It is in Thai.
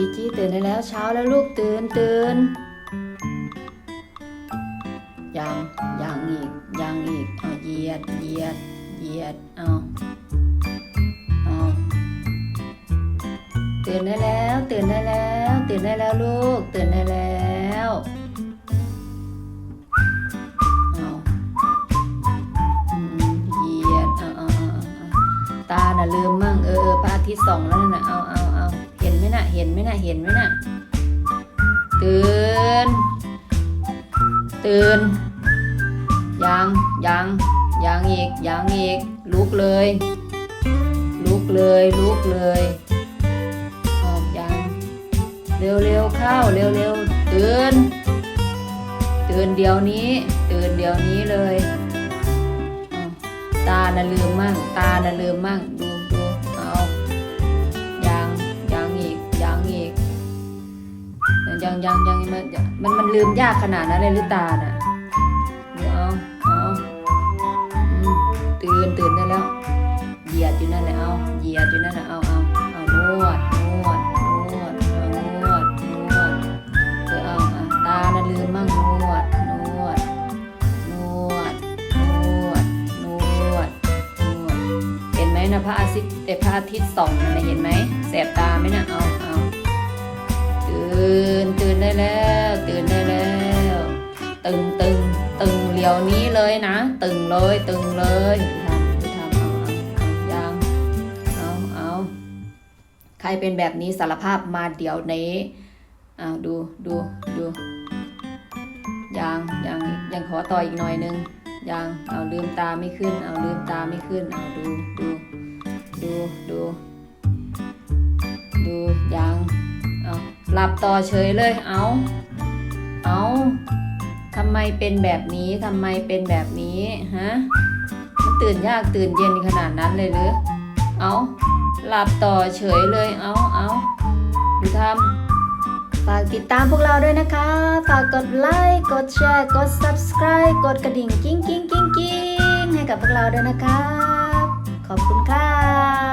จีจี้ตื่นได้แล้วเช้าแล้วลูกตื่นตื่นยังยังอีกยังอีกเอาเหยียดเหยียดเหยียดเอาเอาตื่นได้แล้วตื่นได้แล้ว ตื่นได้แล้วลูกตื่นได้แล้วเอาเหยียดเอาเออาเอตาน่ะลืมมั่งเออพระอาทิตย์ส่องแล้วน่ะเอาเอาเอา นไหมน่ะ เห็นไหมน่ะ เห็นไหมน่ะ ตื่น ตื่น ยัง ยัง ยังอีก ยังอีก ลุกเลย ลุกเลย ลุกเลย ออกยัง เร็วเร็วเข้า เร็วเร็วตื่น ตื่นเดี๋ยวนี้ ตื่นเดี๋ยวนี้เลยอ้าวตาน่ะลืมมั่ง ตาน่ะลืมมั่ง ดู ยังยังยังมันมันมันลืมยากขนาดนั้นเลยหรือตาน่ะเอาเอาตื่นตื่นได้แล้ว เหยียดอยู่นั่นแหละเอาเหยียดอยู่นั่นแหละเอาเอาเอานวดนวดนวดเอานวดนวดเออเอาตาน่ะลืมมั่งนวดนวดนวดนวดนวดนวดเห็นไหมนะพระอาทิตย์แต่พระอาทิตย์ส่องนะเห็นไหมแสบตาไหมนะเอาเอา ได้แล้ว ตื่นได้แล้ว ตึงตึงตึงเหลียวนี้เลยนะ ตึงเลยตึงเลยทำทำเอาเอาเอายังเอาเอาใครเป็นแบบนี้สารภาพมาเดี๋ยวนี้เอาดูดูดูยังยังยังขอต่ออีกหน่อยนึงยังเอาลืมตาไม่ขึ้น เอาลืมตาไม่ขึ้นเอาดูดูดูดู หลับต่อเฉยเลย เอาเอาทำไมเป็นแบบนี้ทำไมเป็นแบบนี้ฮะมันตื่นยากตื่นเย็นขนาดนั้นเลยหรือเอาหลับต่อเฉยเลยเอาเอาดูทำฝากติดตามพวกเราด้วยนะคะ ฝากกดไลค์กดแชร์กด subscribe กดกระดิ่งกิ้งกิ้งกิ้งกิ้งให้กับพวกเราด้วยนะครับขอบคุณค่ะ